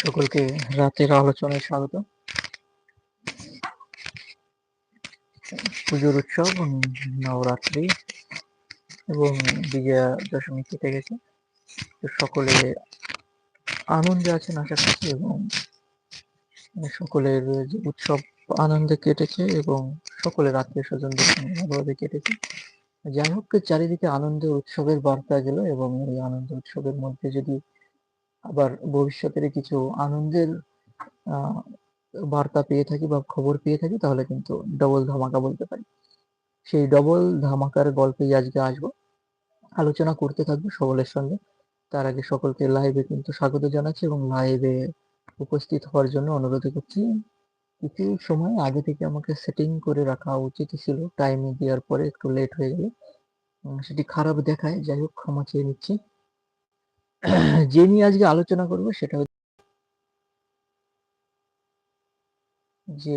সকলকে রাতের আলোচনায় স্বাগত। পুজোর উৎসব নবরাত্রি এবং বিজয়া দশমী কেটে গেছে। তো সকলে আনন্দে আছেন আশা করছি এবং মানে সকলের উৎসব আনন্দে কেটেছে এবং সকলের আত্মীয় স্বজনদের সঙ্গে ভালোভাবে কেটেছে। যাই হোক চারিদিকে আনন্দ উৎসবের বার্তা গেল এবং এই আনন্দ উৎসবের মধ্যে যদি আবার ভবিষ্যতের কিছু আনন্দের বার্তা পেয়ে থাকি বা খবর পেয়ে থাকি, তাহলে কিন্তু ডবল ধামাকা বলতে পারি। সেই ডবল ধামাকার গল্পেই আজকে আসব। আলোচনা করতে থাকব সকলের সঙ্গে। তার আগে সকলকে লাইভে কিন্তু স্বাগত জানাচ্ছি এবং লাইভে উপস্থিত হওয়ার জন্য অনুরোধ করছি। কিছু সময় আগে থেকে আমাকে সেটিং করে রাখা উচিত ছিল। টাইমে দেওয়ার পরে একটু লেট হয়ে গেলে। সেটি খারাপ দেখায়। যাই হোক, ক্ষমা চেয়ে নিচ্ছি। যে নিয়ে আজকে আলোচনা করব সেটা হচ্ছে যে,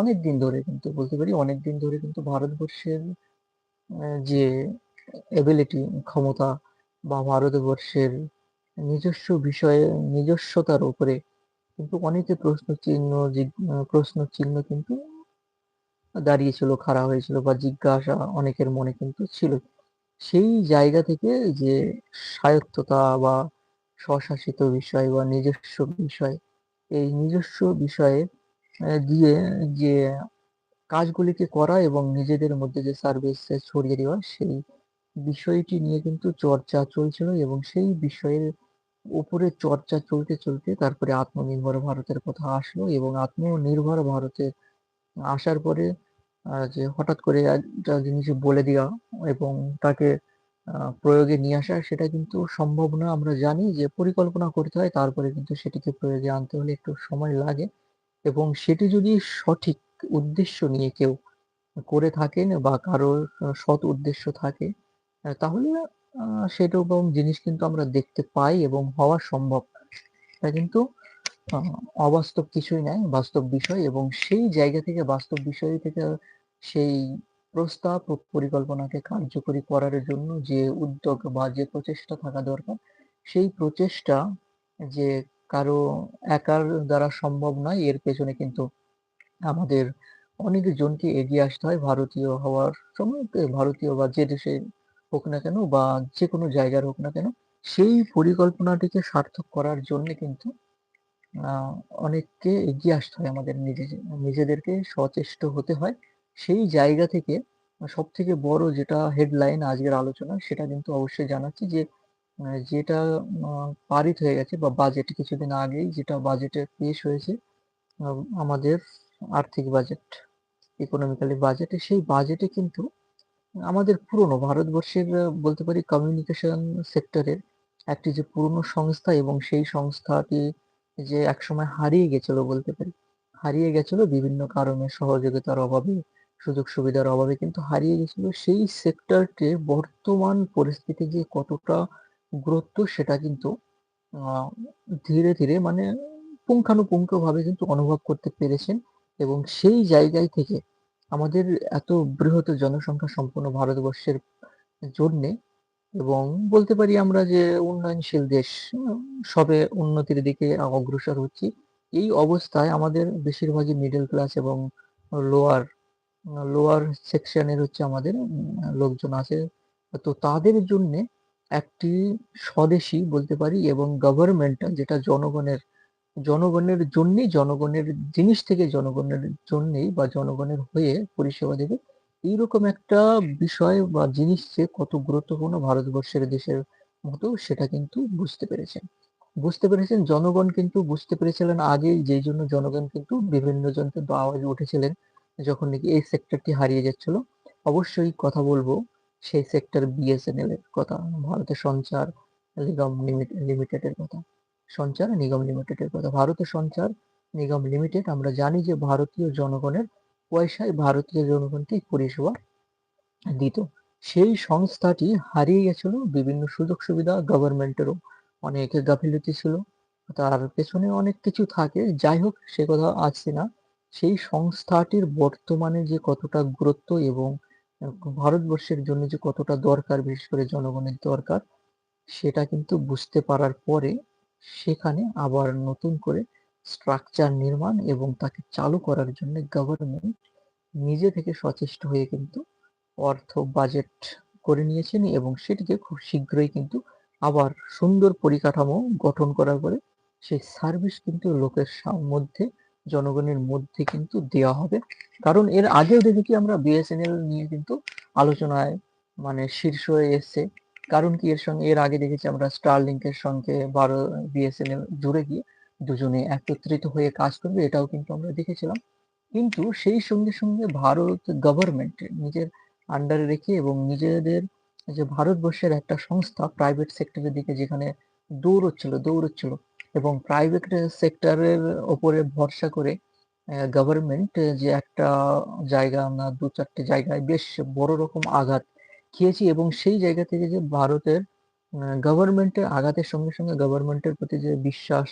অনেক দিন ধরে কিন্তু বলতে পারি অনেক দিন ধরে কিন্তু ভারতবর্ষের যে এবিলিটি ক্ষমতা বা ভারতবর্ষের নিজস্ব বিষয়ে নিজস্বতার উপরে কিন্তু অনেকে প্রশ্ন চিহ্ন প্রশ্ন চিহ্ন কিন্তু দাঁড়িয়েছিল, খাড়া হয়েছিল বা জিজ্ঞাসা অনেকের মনে কিন্তু ছিল। সেই জায়গা থেকে যে স্বায়ত্ততা বা স্বশাসিত বিষয় বা নিজস্ব বিষয়, এই নিজস্ব বিষয়ে দিয়ে যে কাজগুলিকে করা এবং নিজেদের মধ্যে যে সার্ভিস ছড়িয়ে দেওয়া, সেই বিষয়টি নিয়ে কিন্তু চর্চা চলছিল এবং সেই বিষয়ের উপরে চর্চা চলতে চলতে তারপরে আত্মনির্ভর ভারতের কথা আসলো এবং আত্মনির্ভর ভারতে আসার পরে যে হঠাৎ করে একটা জিনিস বলে দেওয়া এবং তাকে প্রয়োগে নিয়ে আসা সেটা কিন্তু সম্ভব না। আমরা জানি যে পরিকল্পনা করতে হয়, তারপরে কিন্তু সেটিকে প্রয়োগে আনতে হলে একটু সময় লাগে এবং সেটি যদি সঠিক উদ্দেশ্য নিয়ে কেউ করে থাকেন বা কারোর সৎ উদ্দেশ্য থাকে তাহলে সেরকম জিনিস কিন্তু আমরা দেখতে পাই এবং হওয়া সম্ভব। এটা কিন্তু অবাস্তব কিছুই নাই বাস্তব বিষয় এবং সেই জায়গা থেকে, বাস্তব বিষয় থেকে সেই প্রস্তাব পরিকল্পনাকে কার্যকরী করার জন্য যে উদ্যোগ বা যে প্রচেষ্টা থাকা দরকার, সেই প্রচেষ্টা যে কারও একার দ্বারা সম্ভব নয়, এর পেছনে কিন্তু আমাদের অনেক জনকে এগিয়ে আসতে হয়, ভারতীয় হওয়ার সময়, ভারতীয় বা যে দেশে হোক না কেন বা যে কোনো জায়গার হোক না কেন, সেই পরিকল্পনাটিকে সার্থক করার জন্য কিন্তু অনেককে এগিয়ে আসতে হয় আমাদের নিজে নিজেদেরকে সচেষ্ট হতে হয়। সেই জায়গা থেকে সব থেকে বড় যেটা হেডলাইন আজকের আলোচনা, সেটা কিন্তু অবশ্যই জানাচ্ছি যে যেটা পারিত হয়ে গেছে বা বাজেট কিছুদিন আগেই যেটা বাজেটে পেশ হয়েছে আমাদের আর্থিক বাজেট ইকোনমিক্যালি বাজেটে সেই বাজেটে কিন্তু আমাদের পুরনো ভারতবর্ষের বলতে পারি কমিউনিকেশন সেক্টরের একটি যে পুরনো সংস্থা এবং সেই সংস্থাটি যে একসময় হারিয়ে গেছিল বলতে পারি, হারিয়ে গেছিল বিভিন্ন কারণে সহযোগিতার অভাবে, সুযোগ সুবিধার অভাবে কিন্তু হারিয়ে গেছিল, সেই সেক্টরটি বর্তমান পরিস্থিতি যে কতটা গুরুত্ব সেটা কিন্তু ধীরে ধীরে মানে পুঙ্খানুপুঙ্খভাবে কিন্তু অনুভব করতে পেরেছেন এবং সেই জায়গায় থেকে আমাদের এত বৃহৎ জনসংখ্যা সম্পন্ন ভারতবর্ষের জন্যে এবং বলতে পারি আমরা যে উন্নয়নশীল দেশ, সবে উন্নতির দিকে অগ্রসর হচ্ছি, এই অবস্থায় আমাদের বেশিরভাগই মিডল ক্লাস এবং লোয়ার লোয়ার সেকশনের হচ্ছে আমাদের লোকজন আছে। তো তাদের জন্য একটি স্বদেশী বলতে পারি এবং গভর্নমেন্ট যেটা জনগণের জনগণের জন্যই, জনগণের জিনিস থেকে জনগণের জন্যই বা জনগণের হয়ে পরিষেবা দেবে। এইরকম একটা বিষয় বা জিনিস যে কত গুরুত্বপূর্ণ ভারতবর্ষের দেশের মতো, সেটা কিন্তু বুঝতে পেরেছেন। বুঝতে পেরেছেন, জনগণ কিন্তু বুঝতে পেরেছিলেন আগেই যেই জন্য জনগণ কিন্তু বিভিন্ন জন কিন্তু আওয়াজ উঠেছিলেন যখন নাকি এই সেক্টরটি হারিয়ে যাচ্ছিল। অবশ্যই কথা বলব সেই সেক্টর বিএসএনএল এর কথা, ভারতের সঞ্চার নিগম লিমিটেডের কথা। সঞ্চার নিগম লিমিটেডের কথা। ভারতের সঞ্চার, নিগম লিমিটেড, আমরা জানি যে ভারতীয় জনগণের পয়সায় ভারতীয় জনগণকে পরিষেবা দিত। সেই সংস্থাটি হারিয়ে গেছিল, বিভিন্ন সুযোগ সুবিধা গভর্নমেন্টেরও অনেক গাফিলতি ছিল। তার পেছনে অনেক কিছু থাকে, যাই হোক, সে কথা আসছে না। সেই সংস্থাটির বর্তমানে যে কতটা গুরুত্ব এবং ভারতবর্ষের জন্য যে কতটা দরকার, বিশেষ করে জনগণের দরকার, সেটা কিন্তু বুঝতে পারার পরে সেখানে আবার নতুন করে স্ট্রাকচার নির্মাণ এবং তাকে চালু করার জন্য গভর্নমেন্ট নিজে থেকে সচেষ্ট হয়ে কিন্তু অর্থ বাজেট করে নিয়েছেন এবং সেটিকে খুব শীঘ্রই কিন্তু আবার সুন্দর পরিকাঠামো গঠন করার পরে সেই সার্ভিস কিন্তু লোকের মধ্যে, জনগণের মধ্যে কিন্তু দেওয়া হবে। কারণ এর আগেও দেখেছি আমরা বিএসএনএল নিয়ে কিন্তু আলোচনায় মানে শীর্ষ এসছে কারণ কি, এর সঙ্গে, এর আগে দেখেছি আমরা স্টারলিংকের সঙ্গে বারো বিএসএনএল জুড়ে গিয়ে দুজনে একত্রিত হয়ে কাজ করবে, এটাও কিন্তু আমরা দেখেছিলাম। কিন্তু সেই সঙ্গে সঙ্গে ভারত গভর্নমেন্ট নিজের আন্ডারে রেখে এবং নিজেদের যে ভারতবর্ষের একটা সংস্থা প্রাইভেট সেক্টরের দিকে যেখানে দৌড়চ্ছিল দৌড়চ্ছিল এবং প্রাইভেট সেক্টরের ওপরে ভরসা করে গভর্নমেন্ট যে একটা জায়গা, আমরা দু চারটে জায়গায় বেশ বড় রকম আঘাত খেয়েছি এবং সেই জায়গা থেকে যে ভারতের গভর্নমেন্টের আঘাতের সঙ্গে সঙ্গে গভর্নমেন্টের প্রতি যে বিশ্বাস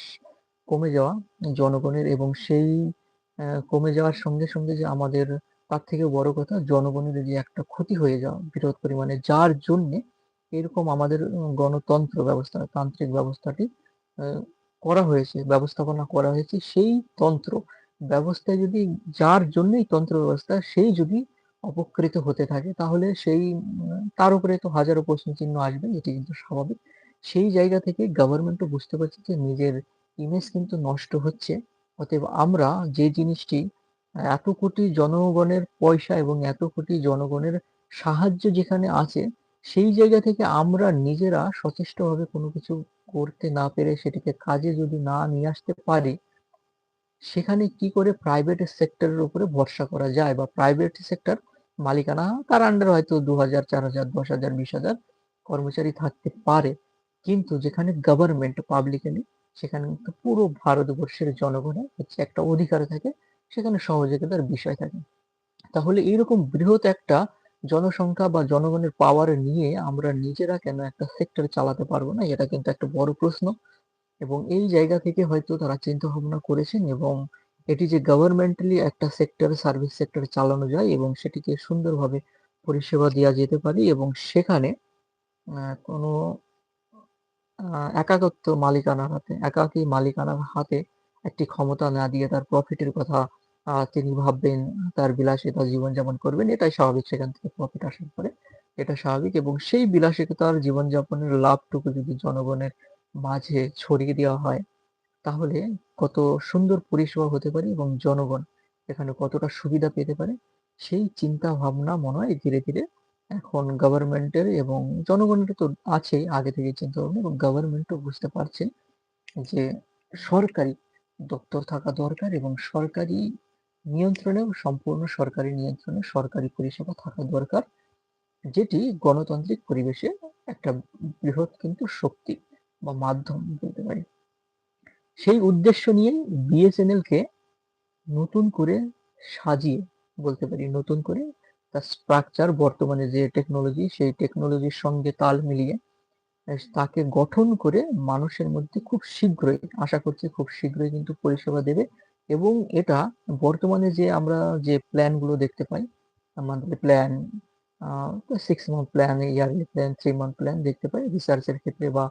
কমে যাওয়া জনগণের এবং সেই কমে যাওয়ার সঙ্গে সঙ্গে যে আমাদের তার থেকে বড় কথা জনগণের যে একটা ক্ষতি হয়ে যাওয়া, বৃহৎ পরিমাণে যার জন্যে এরকম আমাদের গণতন্ত্র ব্যবস্থা, তান্ত্রিক ব্যবস্থাটি করা হয়েছে, ব্যবস্থাপনা করা হয়েছে, সেই তন্ত্র ব্যবস্থায় যদি যার জন্যই তন্ত্র ব্যবস্থা, সেই যদি অপকৃত হতে থাকে, তাহলে সেই, তার উপরে তো হাজারো প্রশ্ন চিহ্ন আসবে, এটি কিন্তু স্বাভাবিক। সেই জায়গা থেকে গভর্নমেন্টও বুঝতে পারছে যে নিজের ইমেজ কিন্তু নষ্ট হচ্ছে। অতএব আমরা যে জিনিসটি, এত কোটি জনগণের পয়সা এবং এত কোটি জনগণের সাহায্য যেখানে আছে, সেই জায়গা থেকে আমরা নিজেরা সচেষ্টভাবে কোনো কিছু করতে না পেরে সেটিকে কাজে যদি না নিয়ে আসতে পারি সেখানে কি করে প্রাইভেট সেক্টরের উপরে ভরসা করা যায়? বা প্রাইভেট সেক্টর মালিকানা তার আন্ডার হয়তো দু হাজার চার হাজার দশ হাজার বিশ হাজার কর্মচারী থাকতে পারে। কিন্তু যেখানে গভর্নমেন্ট পাবলিকালি সেখানে কিন্তু পুরো ভারতবর্ষের জনগণের হচ্ছে একটা অধিকার থাকে, সেখানে সহযোগিতার বিষয় থাকে। তাহলে এইরকম বৃহৎ একটা জনসংখ্যা বা জনগণের পাওয়ার নিয়ে আমরা নিজেরা কেন একটা সেক্টর চালাতে পারব না? এটা কিন্তু একটা বড় প্রশ্ন। এবং এই জায়গা থেকে হয়তো তারা চিন্তা ভাবনা করেছেন এবং এটি যে গভর্নমেন্টালি একটা সেক্টর সার্ভিস সেক্টর চালানো যায় এবং সেটিকে সুন্দরভাবে পরিষেবা দেওয়া যেতে পারে এবং সেখানে কোনো একাকত্ব মালিকানার হাতে, একাকী মালিকানার হাতে একটি ক্ষমতা না দিয়ে তার প্রফিটের কথা তিনি ভাববেন, তার বিলাসিতা জীবনযাপন করবেন, এটাই স্বাভাবিক সেখান থেকে প্রফিট আসার পরে, এটা স্বাভাবিক এবং সেই বিলাসিতার জীবনযাপনের লাভটুকু যদি জনগণের মাঝে ছড়িয়ে দেওয়া হয়। তাহলে কত সুন্দর পরিষেবা হতে পারে এবং জনগণ এখানে কতটা সুবিধা পেতে পারে, সেই চিন্তা ভাবনা মনে হয় ধীরে ধীরে এখন গভর্নমেন্টের এবং জনগণের তো আছেই আগে থেকে চিন্তা ভাবনা এবং গভর্নমেন্টও বুঝতে পারছেন যে সরকারি দপ্তর থাকা দরকার এবং সরকারি নিয়ন্ত্রণেও সম্পূর্ণ সরকারি নিয়ন্ত্রণে সরকারি পরিষেবা থাকা দরকার, যেটি গণতান্ত্রিক পরিবেশে একটা বৃহৎ কিন্তু শক্তি। বা মাধ্যম বলতে পারি। সেই উদ্দেশ্য নিয়ে বিএসএনএল কে নতুন করে সাজিয়ে বলতে পারি, নতুন করে তার স্ট্রাকচার বর্তমানে যে টেকনোলজি সেই টেকনোলজির সঙ্গে তাল মিলিয়ে তাকে গঠন করে মানুষের মধ্যে খুব শীঘ্রই, আশা করছি খুব শীঘ্রই কিন্তু পরিষেবা দেবে এবং এটা বর্তমানে যে আমরা যে প্ল্যানগুলো দেখতে পাই আমাদের plan six month plan yearly plan three month plan দেখতে পাই রিসার্চের ক্ষেত্রে বা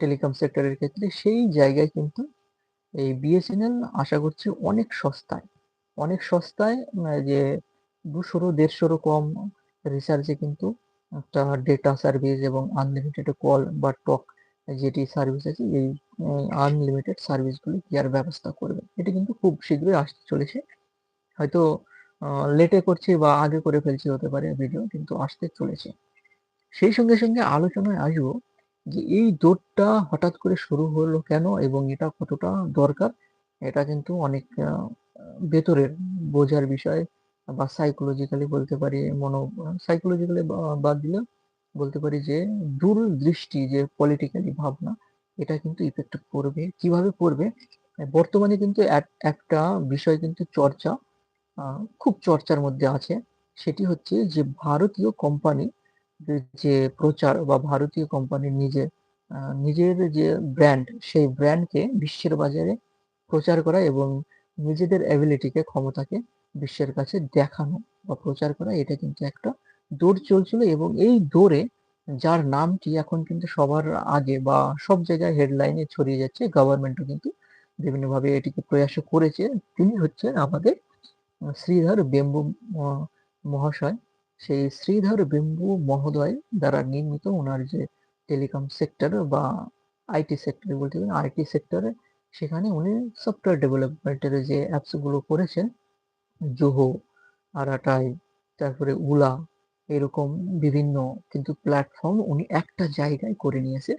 টেলিকম সেক্টরের ক্ষেত্রে সেই জায়গায় কিন্তু এই বিএসএনএল আশা করছি অনেক সস্তায়। অনেক সস্তায় যে দুশোরও, দেড়শোরও কম রিচার্জে কিন্তু একটা ডেটা সার্ভিস এবং আনলিমিটেড কল বা টক যেটি সার্ভিস আছে, এই আনলিমিটেড সার্ভিসগুলি দেওয়ার ব্যবস্থা করবে? এটি কিন্তু খুব শীঘ্রই আসতে চলেছে। হয়তো লেটে করছি বা আগে করে ফেলছি হতে পারে ভিডিও কিন্তু আসতে চলেছে। সেই সঙ্গে সঙ্গে আলোচনায় আসব যে এই দৌড়টা হঠাৎ করে শুরু হলো কেন এবং এটা কতটা দরকার, এটা কিন্তু অনেক ভেতরের বোঝার বিষয় বা সাইকোলজিক্যালি বলতে পারি, মনো সাইকোলজিক্যালি বাদ দিলে বলতে পারি যে দূরদৃষ্টি, যে পলিটিক্যালি ভাবনা, এটা কিন্তু ইফেক্ট করবে কীভাবে করবে বর্তমানে কিন্তু একটা বিষয় কিন্তু চর্চা খুব চর্চার মধ্যে আছে। সেটি হচ্ছে যে ভারতীয় কোম্পানি যে প্রচার বা ভারতীয় কোম্পানির নিজে নিজের যে ব্র্যান্ড সেই ব্র্যান্ডকে বিশ্বের বাজারে প্রচার করা এবং নিজেদের অ্যাবিলিটিকে ক্ষমতাকে বিশ্বের কাছে দেখানো বা প্রচার করা, এটা কিন্তু একটা দৌড় চলছিল এবং এই দৌড়ে যার নামটি এখন কিন্তু সবার আগে বা সব জায়গায় হেডলাইনে ছড়িয়ে যাচ্ছে গভর্নমেন্টও কিন্তু বিভিন্নভাবে এটিকে প্রয়াস করেছে। তিনি হচ্ছেন আমাদের শ্রীধর বেম্বু মহাশয়। সেই শ্রীধর বিম্বু মহোদয় দ্বারা নির্মিত ওনার যে টেলিকম সেক্টর বা আইটি সেক্টরে বলতে গেলে আইটি সেক্টরে সেখানে উনি সফটওয়্যার ডেভেলপমেন্টের যে অ্যাপসগুলো করেছেন, জোহো, আরাটাই, তারপরে উলা, এরকম বিভিন্ন কিন্তু প্ল্যাটফর্ম উনি একটা জায়গায় করে নিয়েছে।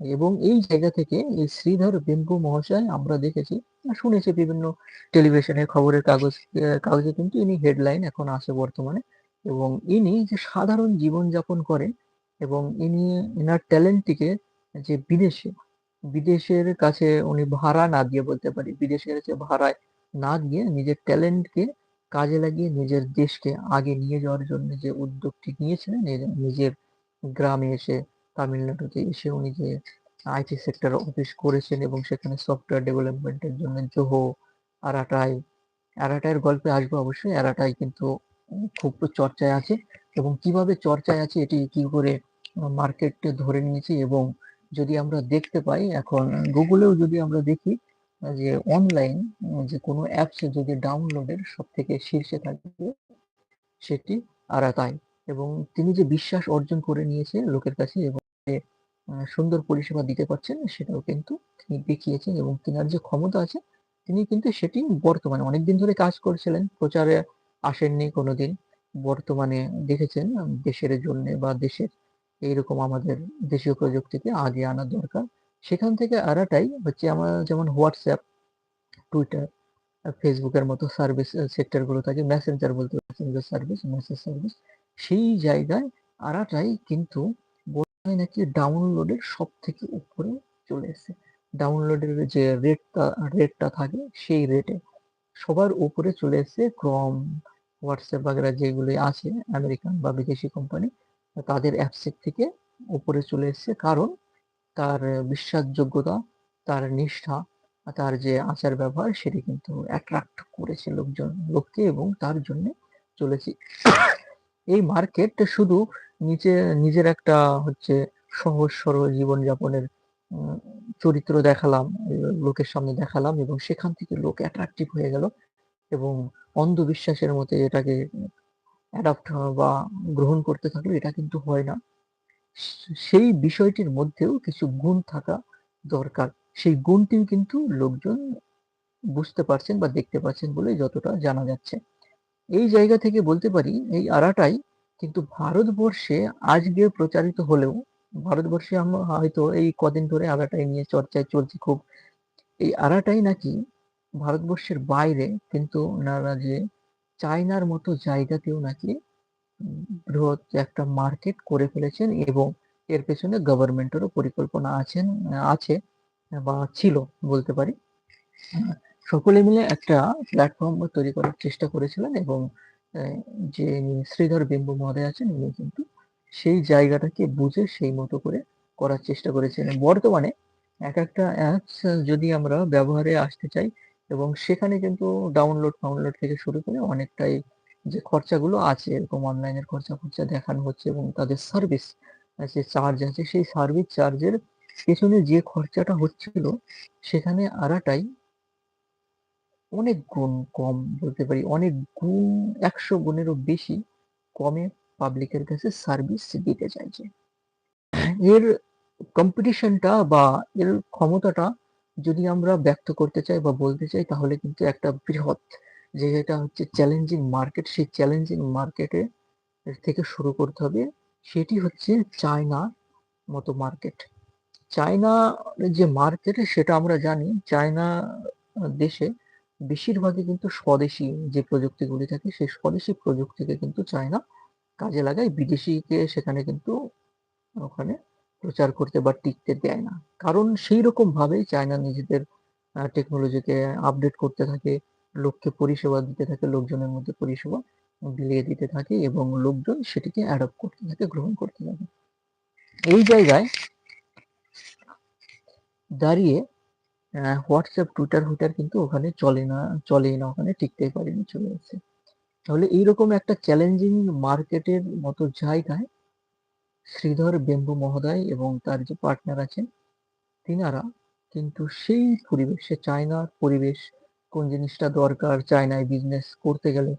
এবং এই জায়গা থেকে এই শ্রীধর বিম্বু মহাশয় আমরা দেখেছি শুনেছি বিভিন্ন টেলিভিশনের খবরের কাগজ কাগজে কিন্তু ইনি হেডলাইন এখন আসে বর্তমানে। এবং ইনি যে সাধারণ জীবনযাপন করেন এবং ইনি এনার ট্যালেন্টটিকে যে বিদেশে, বিদেশের কাছে উনি ভাড়া না দিয়ে বলতে পারি, বিদেশের কাছে ভাড়ায় না দিয়ে নিজের ট্যালেন্টকে কাজে লাগিয়ে নিজের দেশকে আগে নিয়ে যাওয়ার জন্য যে উদ্যোগটি নিয়েছিলেন নিজের গ্রামে এসে তামিলনাড়ুতে এসে উনি যে আইটি সেক্টর অফিস করেছেন এবং সেখানে সফটওয়্যার ডেভেলপমেন্টের জন্য জোহো আরাটাই আরাটাইয়ের গল্পে আসব অবশ্যই আরাটাই কিন্তু খুব চর্চায় আছে এবং কীভাবে চর্চায় আছে এটি কি করে মার্কেট ধরে নিয়েছে এবং যদি আমরা দেখতে পাই, এখন গুগলেও যদি আমরা দেখি যে অনলাইন যে কোনো অ্যাপস যদি ডাউনলোডের সব থেকে শীর্ষে থাকবে সেটি আরাকাই এবং তিনি যে বিশ্বাস অর্জন করে নিয়েছে লোকের কাছে এবং যে সুন্দর পরিষেবা দিতে পারছেন, সেটাও কিন্তু তিনি দেখিয়েছেন এবং তিনার যে ক্ষমতা আছে, তিনি কিন্তু সেটি বর্তমানে অনেকদিন ধরে কাজ করছিলেন প্রচারে আসেননি কোনোদিন। বর্তমানে দেখেছেন, দেশের জন্য বা দেশের এইরকম আমাদের দেশীয় প্রযুক্তিকে আগে আনা দরকার। সেখান থেকে আরাটাই হচ্ছে আমার যেমন হোয়াটসঅ্যাপ টুইটার ফেসবুকের মতো সার্ভিস সেক্টরগুলো থাকে মেসেঞ্জার বলতে মেসেঞ্জার সার্ভিস মেসেজ সার্ভিস সেই জায়গায় আরাটাই কিন্তু বর্তমানে নাকি ডাউনলোডের সব থেকে উপরে চলে এসেছে। ডাউনলোডের যে রেটটা রেটটা থাকে, সেই রেটে সবার উপরে চলে এসেছে ক্রম, হোয়াটসঅ্যাপ বাগেরা যেগুলি আছে, আমেরিকান বা বিদেশি কোম্পানি, তাদের অ্যাপসের থেকে উপরে চলে এসেছে। কারণ তার বিশ্বাসযোগ্যতা, তার নিষ্ঠা, তার যে আচার ব্যবহার, সেটি কিন্তু অ্যাট্রাক্ট করেছে লোকজন, লোককে এবং তার জন্য চলেছে। এই মার্কেট শুধু নিচে, নিজের একটা হচ্ছে সহজ সরল জীবনযাপনের চরিত্র দেখালাম লোকের সামনে দেখালাম এবং সেখান থেকে লোক অ্যাট্রাকটিভ হয়ে গেল এবং অন্ধবিশ্বাসের মতে এটাকে অ্যাডাপ্ট বা গ্রহণ করতে থাকল, এটা কিন্তু হয় না। সেই বিষয়টির মধ্যেও কিছু গুণ থাকা দরকার। সেই গুণটিও কিন্তু লোকজন বুঝতে পারছেন বা দেখতে পাচ্ছেন বলে যতটা জানা যাচ্ছে। এই জায়গা থেকে বলতে পারি, এই আরাটাই কিন্তু ভারতবর্ষে আজকে প্রচারিত হলেও ভারতবর্ষে আমরা হয়তো এই কদিন ধরে আরাটাই নিয়ে চর্চায় চলছে খুব। এই আরাটাই নাকি ভারতবর্ষের বাইরে কিন্তু ওনারা যে চায়নার মতো জায়গাতেও নাকি বৃহৎ একটা মার্কেট করে ফেলেছেন এবং এর পেছনে গভর্নমেন্টেরও পরিকল্পনা আছেন, আছে বা ছিল বলতে পারি। সকলে মিলে একটা প্ল্যাটফর্ম তৈরি করার চেষ্টা করেছিলেন এবং যে শ্রীধর বিম্বু মহোদয় আছেন উনি কিন্তু সেই জায়গাটাকে বুঝে সেই মতো করে করার চেষ্টা করেছেন। বর্তমানে এক একটা অ্যাপস যদি আমরা ব্যবহারে আসতে চাই এবং সেখানে কিন্তু ডাউনলোড ফাউনলোড থেকে শুরু করে অনেকটাই যে খরচাগুলো আছে, এরকম অনলাইনের খরচা খরচা দেখানো হচ্ছে এবং তাদের সার্ভিস যে চার্জ আছে, সেই সার্ভিস চার্জের পেছনে যে খরচাটা হচ্ছিল, সেখানে আরাটাই অনেক গুণ কম বলতে পারি, অনেক গুণ, একশো গুণেরও বেশি কমে পাবলিকের কাছে সার্ভিস দিতে চাইছে। এর কম্পিটিশনটা বা এর ক্ষমতাটা যদি আমরা ব্যক্ত করতে চাই বা বলতে চাই, তাহলে কিন্তু একটা বৃহৎ যেটা হচ্ছে চ্যালেঞ্জিং মার্কেট সেই চ্যালেঞ্জিং মার্কেটে থেকে শুরু করতে হবে। সেটি হচ্ছে চায়না মতো মার্কেট চায়না যে মার্কেট সেটা আমরা জানি চায়না দেশে বেশিরভাগই কিন্তু স্বদেশি যে প্রযুক্তিগুলি থাকে, সেই স্বদেশি প্রযুক্তিকে কিন্তু চায়না কাজে লাগায়, বিদেশিকে সেখানে কিন্তু ওখানে প্রচার করতে বা টিকতে দেয় না। কারণ সেই রকম ভাবে চায়না নিজেদের টেকনোলজিকে আপডেট করতে থাকে, লোককে পরিষেবা দিতে থাকে, লোকজনের মধ্যে পরিষেবা বিলিয়ে দিতে থাকে এবং লোকজন সেটিকে অ্যাডপ্ট করতে থাকে, গ্রহণ করতে থাকে। এই জায়গায় দাঁড়িয়ে হোয়াটসঅ্যাপ টুইটার হুইটার কিন্তু ওখানে চলে না, চলেই না, ওখানে টিকতেই পারেনি, চলে গেছে। তাহলে এইরকম একটা চ্যালেঞ্জিং মার্কেটের মতো জায়গায় শ্রীধর বেম্বু মহোদয় এবং তার যে পার্টনার আছেন, তিনারা কিন্তু সেই পরিবেশে, চায়নার পরিবেশ, কোন জিনিসটা দরকার, চায়নায় বিজনেস করতে গেলে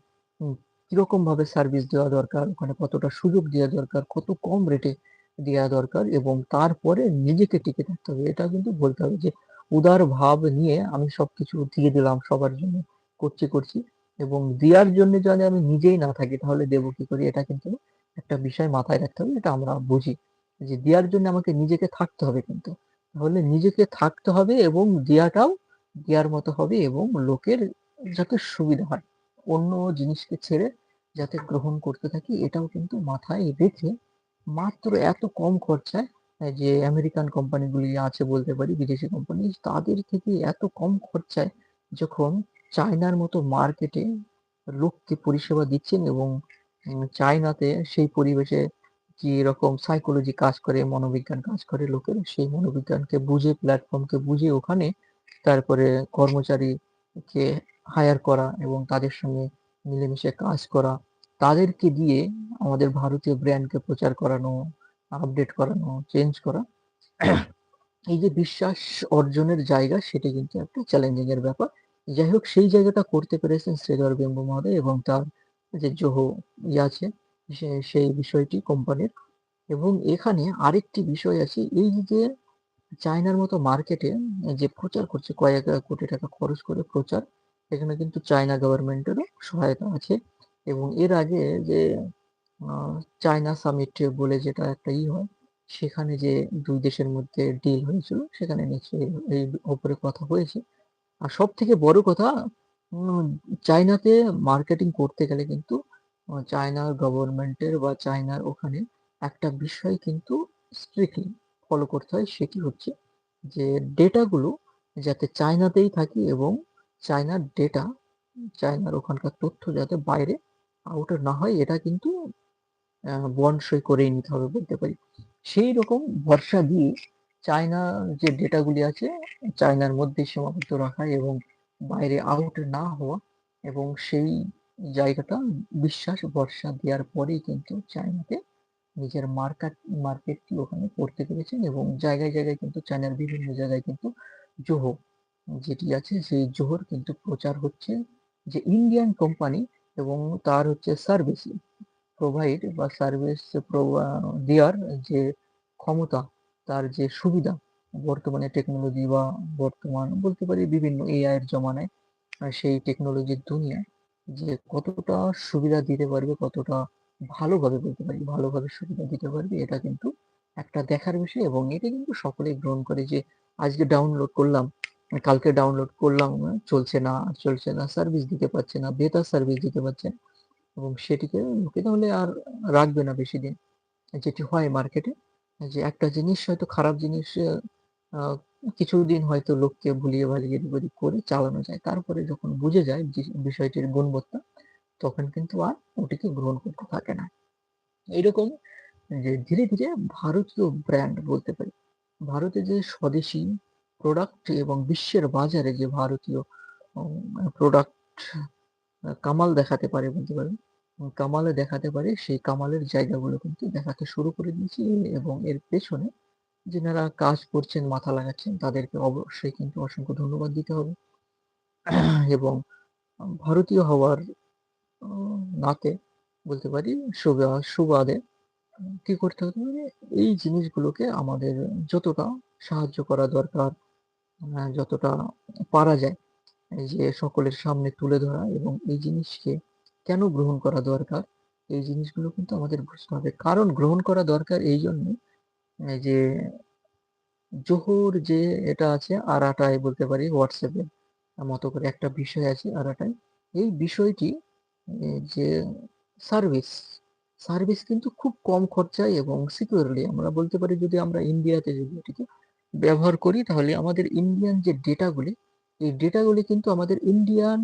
কীরকম ভাবে সার্ভিস দেওয়া দরকার, ওখানে কতটা সুযোগ দেওয়া দরকার, কত কম রেটে দেওয়া দরকার এবং তারপরে নিজেকে টিকে থাকতে হবে, এটা কিন্তু বলতে হবে যে উদার ভাব নিয়ে আমি সবকিছু দিয়ে দিলাম, সবার জন্য করছি করছি। এবং দেওয়ার জন্য যদি আমি নিজেই না থাকি, তাহলে দেবো কি করে? এটা কিন্তু একটা বিষয় মাথায় রাখতে হবে, এটা আমরা বুঝি। যে দেওয়ার জন্য আমাকে নিজেকে থাকতে হবে কিন্তু। তাহলে নিজেকে থাকতে হবে এবং দেওয়াটাও দেওয়ার মতো হবে এবং লোকের যাতে সুবিধা হয়। অন্য জিনিসকে ছেড়ে যাতে গ্রহণ করতে থাকি, এটাও কিন্তু মাথায় রেখে মাত্র এত কম খরচায় যে আমেরিকান কোম্পানিগুলি আছে বলতে পারি, বিদেশি কোম্পানি, তাদের থেকে এত কম খরচায় যখন চায়নার মতো মার্কেটে লোককে পরিষেবা দিচ্ছেন এবং চায়নাতে সেই পরিবেশে কি রকম সাইকোলজি কাজ করে, মনোবিজ্ঞান কাজ করে লোকের, সেই মনোবিজ্ঞানকে বুঝে প্ল্যাটফর্মকে বুঝে ওখানে তারপরে কর্মচারীকে হায়ার করা এবং তাদের সঙ্গে মিলেমিশে কাজ করা। তাদেরকে দিয়ে আমাদের ভারতীয় ব্র্যান্ডকে প্রচার করানো আপডেট করানো চেঞ্জ করা। এই যে বিশ্বাস অর্জনের জায়গা, সেটা কিন্তু একটা চ্যালেঞ্জিং এর ব্যাপার। যাই হোক সেই জায়গাটা করতে পেরেছেন শ্রীধর বেম্বু মহোদয় এবং তার যে জোহো ইয়ে আছে সেই বিষয়টি কোম্পানির। এবং এখানে আরেকটি বিষয় আছে, এই যে চায়নার মতো মার্কেটে যে প্রচার করছে, কয়েক কোটি টাকা খরচ করে প্রচার, এখানে কিন্তু চায়না গভর্নমেন্টেরও সহায়তা আছে। এবং এর আগে যে চায়না সামিট বলে যেটা একটা ই হয়, সেখানে যে দুই দেশের মধ্যে ডিল হয়েছিল, সেখানে নিশ্চয়ই এই ওপরে কথা হয়েছে। আর সব থেকে বড় কথা চায়নাতে মার্কেটিং করতে গেলে কিন্তু চায়নার গভর্নমেন্টের বা চায়নার ওখানে একটা বিষয় কিন্তু স্ট্রিক্টলি ফলো করতে হয় সেটি হচ্ছে যে ডেটাগুলো যাতে চায়নাতেই থাকে এবং চায়নার ডেটা চায়নার ওখানকার তথ্য যাতে বাইরে আউটার না হয়, এটা কিন্তু বনসই সই করেই নিতে হবে বলতে পারি। সেই রকম ভরসা দিয়ে চায়না যে ডেটাগুলি আছে, চায়নার মধ্যে সীমাবদ্ধ রাখা এবং বাইরে আউট না হওয়া এবং সেই জায়গাটা বিশ্বাস, ভরসা দেওয়ার পরেই কিন্তু চায়নাতে নিজের মার্কেট, মার্কেটটি ওখানে করতে পেরেছেন এবং জায়গায় জায়গায় কিন্তু চায়নার বিভিন্ন জায়গায় কিন্তু জোহো যেটি আছে, সেই জোহর কিন্তু প্রচার হচ্ছে যে ইন্ডিয়ান কোম্পানি এবং তার হচ্ছে সার্ভিস প্রোভাইড বা সার্ভিস দেওয়ার যে ক্ষমতা তার যে সুবিধা বর্তমানে টেকনোলজি বা বর্তমান বলতে পারি বিভিন্ন এআই এর জমানায় সেই টেকনোলজির দুনিয়া যে কতটা সুবিধা দিতে পারবে, কতটা ভালোভাবে বলতে পারি ভালোভাবে সুবিধা দিতে পারবে, এটা কিন্তু একটা দেখার বিষয় এবং এটা কিন্তু সকলেই গ্রহণ করে যে আজকে ডাউনলোড করলাম, কালকে ডাউনলোড করলাম, চলছে না চলছে না সার্ভিস দিতে পারছে না, বেতার সার্ভিস দিতে পারছে এবং সেটিকে লোকে তাহলে আর রাখবে না বেশি দিন। যেটি হয় মার্কেটে যে একটা জিনিস হয়তো খারাপ জিনিস কিছুদিন হয়তো লোককে ভুলিয়ে ভালিয়ে এদিক করে চালানো যায়। তারপরে যখন বুঝে যায় বিষয়টির গুণবত্তা, তখন কিন্তু আর ওটিকে গ্রহণ করতে থাকে না। এইরকম যে ধীরে ধীরে ভারতীয় ব্র্যান্ড বলতে পারি, ভারতে যে স্বদেশী প্রোডাক্ট এবং বিশ্বের বাজারে যে ভারতীয় প্রোডাক্ট কামাল দেখাতে পারে বলতে পারেন কামালে দেখাতে পারে, সেই কামালের জায়গাগুলো কিন্তু দেখাতে শুরু করে দিয়েছি এবং এর পেছনে যেনারা কাজ করছেন, মাথা লাগাচ্ছেন, তাদেরকে অবশ্যই কিন্তু অসংখ্য ধন্যবাদ দিতে হবে। এবং ভারতীয় হওয়ার নাতে বলতে পারি সুবাদে কি করতে হতে পারে এই জিনিসগুলোকে আমাদের যতটা সাহায্য করা দরকার যতটা পারা যায়, যে সকলের সামনে তুলে ধরা এবং এই জিনিসকে কেন গ্রহণ করা দরকার? এই জিনিসগুলো কিন্তু আমাদের বুঝতে হবে। কারণ গ্রহণ করা দরকার এই জন্য যে জোহর যে এটা আছে আরাটায় বলতে পারি হোয়াটসঅ্যাপে মতো করে একটা বিষয় আছে আরাটায়। এই বিষয়টি যে সার্ভিস সার্ভিস কিন্তু খুব কম খরচায় এবং সিকিউরলি আমরা বলতে পারি যদি আমরা ইন্ডিয়াতে যদি এটিকে ব্যবহার করি তাহলে আমাদের ইন্ডিয়ান যে ডেটাগুলি, এই ডেটাগুলি কিন্তু আমাদের ইন্ডিয়ান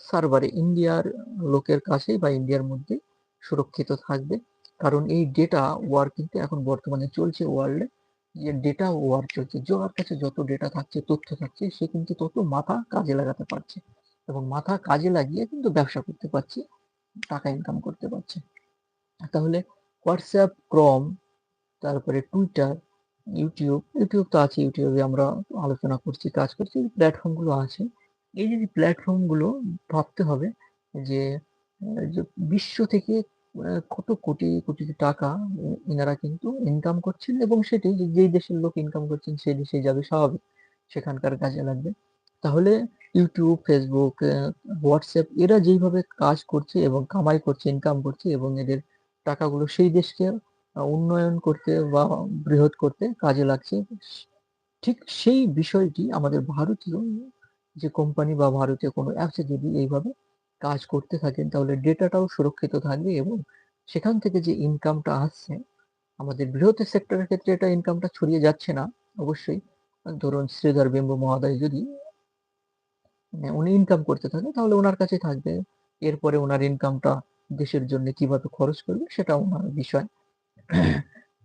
সার্ভারে ইন্ডিয়ার লোকের কাছে বা ইন্ডিয়ার মধ্যে সুরক্ষিত থাকবে। কারণ এই ডেটা ওয়ার কিন্তু এখন বর্তমানে চলছে ওয়ার্ল্ডে যে ডেটা ওয়ার চলছে যার কাছে যত ডেটা থাকছে তথ্য থাকছে সে কিন্তু তত মাথা কাজে লাগাতে পারছে। এবং মাথা কাজে লাগিয়ে কিন্তু ব্যবসা করতে পারছে টাকা ইনকাম করতে পারছে। তাহলে হোয়াটসঅ্যাপ ক্রম তারপরে টুইটার, ইউটিউব, ইউটিউব তো আছে ইউটিউবে আমরা আলোচনা করছি, কাজ করছি, প্ল্যাটফর্মগুলো আছে। এই যে, প্ল্যাটফর্মগুলো ভাবতে হবে যে, বিশ্ব থেকে কত কোটি, কোটি টাকা এনারা কিন্তু ইনকাম করছেন এবং সেটি যেই দেশের লোক ইনকাম করছেন সেই দেশেই যাবে স্বাভাবিক। সেখানকার কাজে লাগবে। তাহলে ইউটিউব, ফেসবুক, হোয়াটসঅ্যাপ এরা যেইভাবে কাজ করছে এবং কামাই করছে, ইনকাম করছে এবং এদের টাকাগুলো সেই দেশকে উন্নয়ন করতে বা বৃহৎ করতে কাজে লাগছে। ঠিক সেই বিষয়টি আমাদের ভারতীয় যে কোম্পানি বা ভারতীয় কোনো অ্যাপসে যদি এইভাবে কাজ করতে থাকেন, তাহলে ডেটাটাও সুরক্ষিত থাকবে এবং সেখান থেকে যে ইনকামটা আসছে, আমাদের বৃহৎ সেক্টরের ক্ষেত্রে এটা ইনকামটা ছড়িয়ে যাচ্ছে না অবশ্যই। ধরুন শ্রীধর বেম্বু মহাদয় যদি মানে উনি ইনকাম করতে থাকে তাহলে ওনার কাছেই থাকবে। এরপরে ওনার ইনকামটা দেশের জন্য কীভাবে খরচ করবে, সেটা ওনার বিষয়।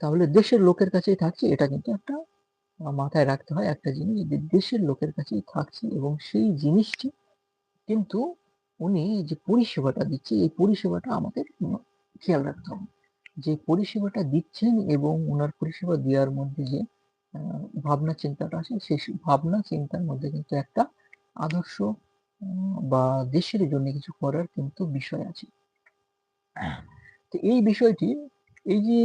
তাহলে দেশের লোকের কাছেই থাকছে, এটা কিন্তু একটা মাথায় রাখতে হয় একটা জিনিস যে দেশের লোকের কাছেই থাকছে এবং সেই জিনিসটি কিন্তু উনি যে পরিষেবাটা দিচ্ছে এই পরিষেবাটা আমাদের খেয়াল রাখতে হবে। যে পরিষেবাটা দিচ্ছেন এবং ওনার পরিষেবা দেওয়ার মধ্যে যে ভাবনা চিন্তাটা আছে সেই ভাবনা চিন্তার মধ্যে কিন্তু একটা আদর্শ বা দেশের জন্য কিছু করার কিন্তু বিষয় আছে। তো এই বিষয়টি এই যে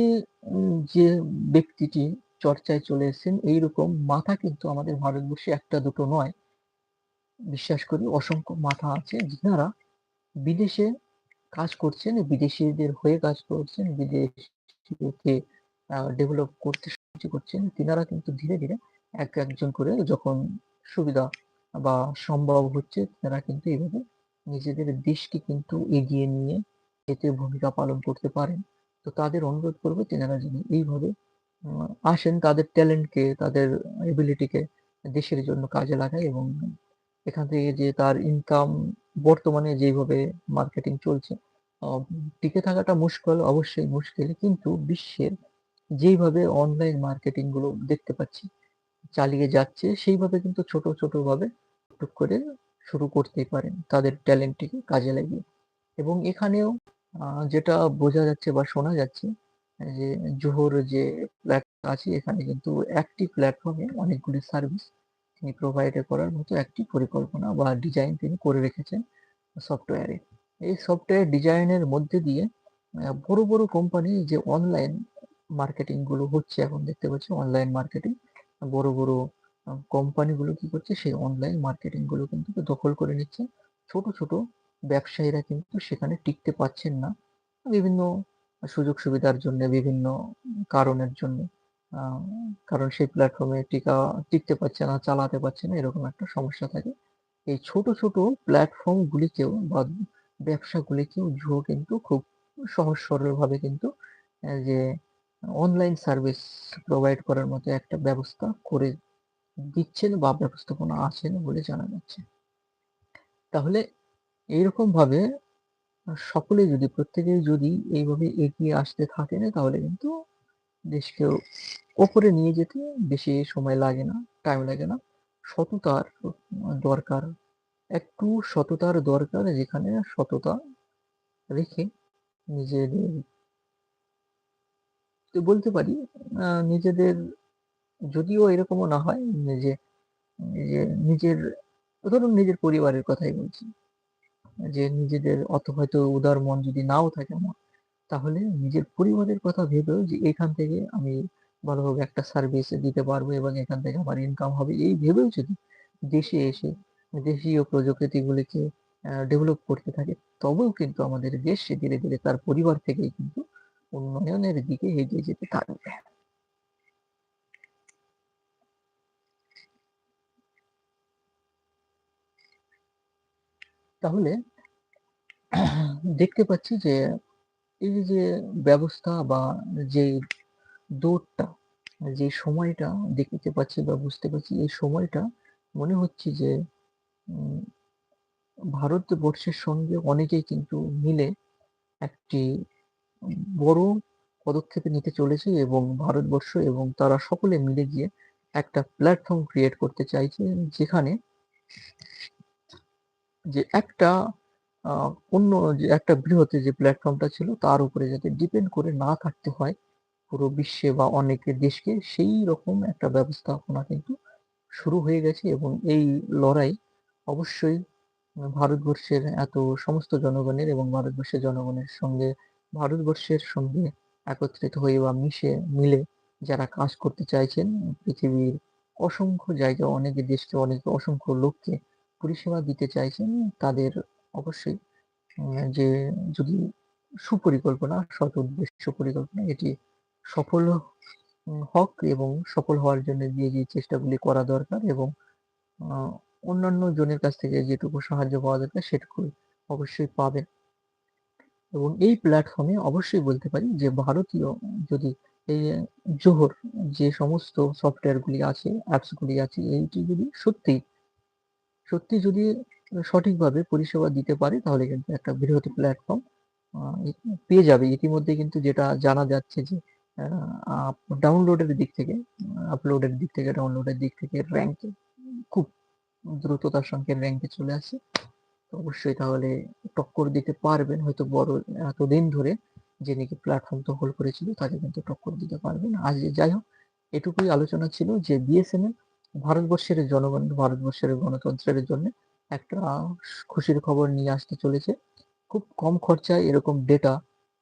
যে ব্যক্তিটি চর্চায় চলে এসেছেন এইরকম মাথা কিন্তু আমাদের ভারতবর্ষে একটা দুটো নয়। বিশ্বাস করি অসংখ্য মাথা আছে যারা বিদেশে কাজ করছেন, বিদেশিদের হয়ে কাজ করছেন, বিদেশকে ডেভেলপ করতে সাহায্য করছেন। তিনারা কিন্তু ধীরে, ধীরে এক একজন করে যখন সুবিধা বা সম্ভব হচ্ছে তারা কিন্তু এইভাবে নিজেদের দেশকে কিন্তু এগিয়ে নিয়ে এতে ভূমিকা পালন করতে পারেন। তো তাদের অনুরোধ করব তেনারা যেন এইভাবে আসেন তাদের ট্যালেন্টকে তাদের এবিলিটিকে দেশের জন্য কাজে লাগায় এবং এখান থেকে যে তার ইনকাম বর্তমানে যেভাবে মার্কেটিং চলছে টিকে থাকাটা মুশকিল, অবশ্যই মুশকিল। কিন্তু বিশ্বের যেইভাবে অনলাইন মার্কেটিংগুলো দেখতে পাচ্ছি, চালিয়ে যাচ্ছে, সেইভাবে কিন্তু ছোট ছোট ভাবে টুক করে শুরু করতেই পারেন তাদের ট্যালেন্টটিকে কাজে লাগিয়ে। এবং এখানেও যেটা বোঝা যাচ্ছে বা শোনা যাচ্ছে যে জোহর যে প্ল্যাটফর্ম আছে, এখানে কিন্তু একটি প্ল্যাটফর্মে অনেকগুলি সার্ভিস তিনি প্রোভাইড করার মতো একটি পরিকল্পনা বা ডিজাইন তিনি করে রেখেছেন সফটওয়্যারে এই সফটওয়্যার ডিজাইনের মধ্যে দিয়ে বড় বড় কোম্পানি যে অনলাইন মার্কেটিংগুলো হচ্ছে এখন দেখতে পাচ্ছি অনলাইন মার্কেটিং বড় বড় কোম্পানিগুলো কি করছে, সেই অনলাইন মার্কেটিংগুলো কিন্তু দখল করে নিচ্ছে। ছোট ছোট ব্যবসায়ীরা কিন্তু সেখানে টিকতে পারছেন না। বিভিন্ন সুযোগ সুবিধার জন্য, বিভিন্ন কারণের জন্য কারণ সেই প্ল্যাটফর্মে টিকা, টিকতে পারছে না, চালাতে পারছে না, এরকম একটা সমস্যা থাকে। এই ছোট ছোট প্ল্যাটফর্ম গুলিকেও বা ব্যবসাগুলিকেও জুয়ো কিন্তু খুব সহজ সরল ভাবে কিন্তু যে অনলাইন সার্ভিস প্রোভাইড করার মতো একটা ব্যবস্থা করে দিচ্ছেন বা ব্যবস্থাপনা আছেন বলে জানা যাচ্ছে। তাহলে এইরকম ভাবে সকলে যদি প্রত্যেকেই যদি এইভাবে এগিয়ে আসতে থাকেন, তাহলে কিন্তু দেশকে ওপরে নিয়ে যেতে বেশি সময় লাগে না টাইম লাগে না। সততার দরকার, একটু সততার দরকার যেখানে সততা রেখে নিজেদের বলতে পারি নিজেদের যদিও এরকমও না হয় যে নিজের, ধরুন নিজের পরিবারের কথাই বলছি। যে নিজেদের অত হয়তো উদার মন যদি নাও থাকে মন তাহলে নিজের পরিবারের কথা ভেবেও যে এখান থেকে আমি ভালোভাবে একটা সার্ভিস দিতে পারব এবং এখান থেকে আমার ইনকাম হবে, এই ভেবেও যদি দেশে এসে দেশীয় প্রযুক্তিগুলিকে ডেভেলপ করতে থাকে, তবেও কিন্তু আমাদের দেশ ধীরে ধীরে তার পরিবার থেকেই কিন্তু উন্নয়নের দিকে এগিয়ে যেতে থাকবে। তাহলে দেখতে পাচ্ছি যে এই যে ব্যবস্থা বা যে দৌড়টা, যে সময়টা দেখতে পাচ্ছি বা বুঝতে পারছি, এই সময়টা মনে হচ্ছে যে ভারতবর্ষের সঙ্গে অনেকেই কিন্তু মিলে একটি বড় পদক্ষেপ নিতে চলেছে এবং ভারতবর্ষ এবং তারা সকলে মিলে গিয়ে একটা প্ল্যাটফর্ম ক্রিয়েট করতে চাইছে, যেখানে যে একটা অন্য যে একটা বৃহৎ যে প্ল্যাটফর্মটা ছিল, তার উপরে যাতে ডিপেন্ড করে না থাকতে হয় পুরো বিশ্বে বা অনেক দেশকে, সেই রকম একটা ব্যবস্থাপনা কিন্তু শুরু হয়ে গেছে এবং এই লড়াই অবশ্যই ভারতবর্ষের এত সমস্ত জনগণের এবং ভারতবর্ষের জনগণের সঙ্গে, ভারতবর্ষের সঙ্গে একত্রিত হয়ে বা মিশে, মিলে যারা কাজ করতে চাইছেন, পৃথিবীর অসংখ্য জায়গায় অনেক দেশকে, অনেক অসংখ্য লোককে পরিষেবা দিতে চাইছেন, তাদের অবশ্যই যে যদি সুপরিকল্পনা, সৎ উদ্দেশ্য পরিকল্পনা, এটি সফল হক এবং সফল হওয়ার জন্য যে যে চেষ্টাগুলি করা দরকার এবং অন্যান্য জনের কাছ থেকে যেটুকু সাহায্য পাওয়া দরকার সেটুকু অবশ্যই পাবেন। এবং এই প্ল্যাটফর্মে অবশ্যই বলতে পারি যে ভারতীয় যদি এই জোহর যে সমস্ত সফটওয়্যারগুলি আছে অ্যাপসগুলি আছে, এইটি যদি সত্যি সত্যি যদি সঠিকভাবে পরিষেবা দিতে পারে, তাহলে কিন্তু একটা বৃহৎ প্ল্যাটফর্ম পেয়ে যাবে। ইতিমধ্যে কিন্তু যেটা জানা যাচ্ছে যে ডাউনলোডের দিক থেকে আপলোডের দিক থেকে ডাউনলোডের দিক থেকে র্যাঙ্ক খুব দ্রুততার সঙ্গে র্যাঙ্কে চলে আসে। তো অবশ্যই তাহলে টক্কর দিতে পারবেন, হয়তো বড় এতদিন ধরে যে নাকি প্ল্যাটফর্ম দখল করেছিল, তাকে কিন্তু টক্কর দিতে পারবেন। আজ যাই হোক, এটুকুই আলোচনা ছিল যে বিএসএনএল ভারতবর্ষের জনগণ, ভারতবর্ষের গণতন্ত্রের জন্য একটা খুশির খবর নিয়ে আসতে চলেছে। খুব কম খরচায় এরকম ডেটা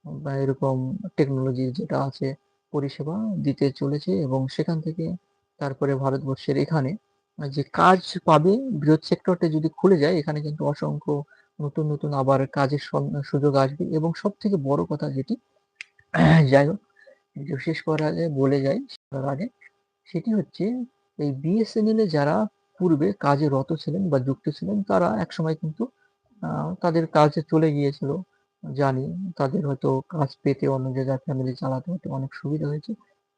বা এরকম টেকনোলজি যেটা আছে পরিষেবা দিতে চলেছে এবং সেখান থেকে তারপরে ভারতবর্ষের এখানে যে কাজ পাবে, বৃহৎ সেক্টরটা যদি খুলে যায়, এখানে কিন্তু অসংখ্য নতুন নতুন আবার কাজের সুযোগ আসবে। এবং সব থেকে বড় কথা যেটি, যাই হোক শেষ করার আগে বলে যাই আগে, সেটি হচ্ছে এই বিএসএনএল এ যারা পূর্বে কাজে রত ছিলেন বা যুক্ত ছিলেন, তারা একসময় কিন্তু তাদের কাজে চলে গিয়েছিল, জানি তাদের হয়তো কাজ পেতে অন্য জায়গায় ফ্যামিলি চালাতে হয়তো অনেক সুবিধা হয়েছে।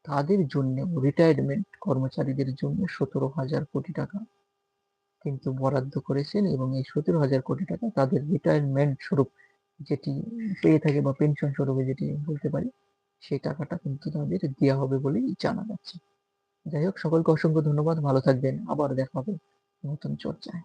তাদের জন্য রিটায়ারমেন্ট কর্মচারীদের জন্য সতেরো হাজার কোটি টাকা কিন্তু বরাদ্দ করেছেন এবং এই সতেরো হাজার কোটি টাকা তাদের রিটায়ারমেন্ট স্বরূপ যেটি পেয়ে থাকে বা পেনশন স্বরূপে যেটি বলতে পারি, সেই টাকাটা কিন্তু তাদের দেওয়া হবে বলেই জানা যাচ্ছে। যাই হোক সকলকে অসংখ্য ধন্যবাদ। ভালো থাকবেন। আবার দেখা হবে নতুন চর্চায়।